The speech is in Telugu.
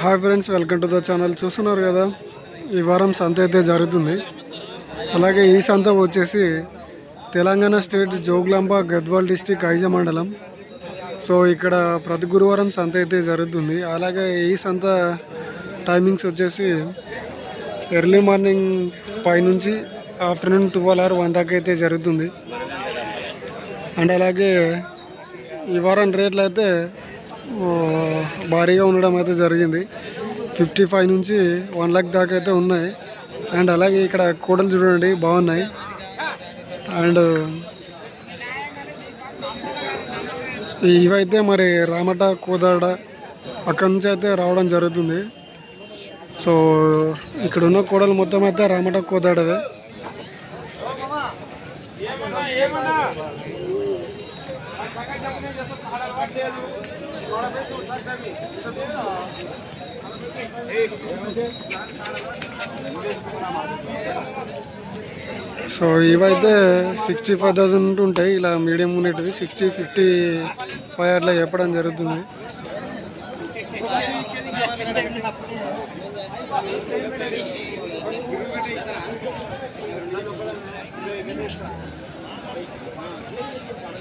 Hi friends welcome to the channel చూస్తున్నారు కదా ఈ వారం సంత అయితే జరుగుతుంది. అలాగే ఈ సంత వచ్చేసి తెలంగాణ స్టేట్ జోగులాంబ గద్వాల్ డిస్టిక్ ఐజ మండలం. సో ఇక్కడ ప్రతి గురువారం సంత అయితే జరుగుతుంది. అలాగే ఈ సంత టైమింగ్స్ వచ్చేసి ఎర్లీ మార్నింగ్ ఫైవ్ నుంచి ఆఫ్టర్నూన్ ట్వెల్వ్ ఆర్ వన్ దాకా అయితే జరుగుతుంది. అండ్ అలాగే ఈ వారం రేట్లు అయితే భారీగా ఉండడం అయితే జరిగింది. ఫిఫ్టీ ఫైవ్ నుంచి వన్ ల్యాక్ దాకా అయితే ఉన్నాయి. అండ్ అలాగే ఇక్కడ కూడలు చూడండి బాగున్నాయి. అండ్ ఇవైతే మరి రామట కోదాడ అక్కడ నుంచి అయితే రావడం జరుగుతుంది. సో ఇక్కడ ఉన్న కూడలు మొత్తం అయితే రామట కోదాడవే. సో ఇవైతే సిక్స్టీ ఫైవ్ థౌసండ్ ఉంటాయి. ఇలా మీడియం ఉండేటివి సిక్స్టీ ఫిఫ్టీ ఫైవ్ అట్లా చెప్పడం జరుగుతుంది.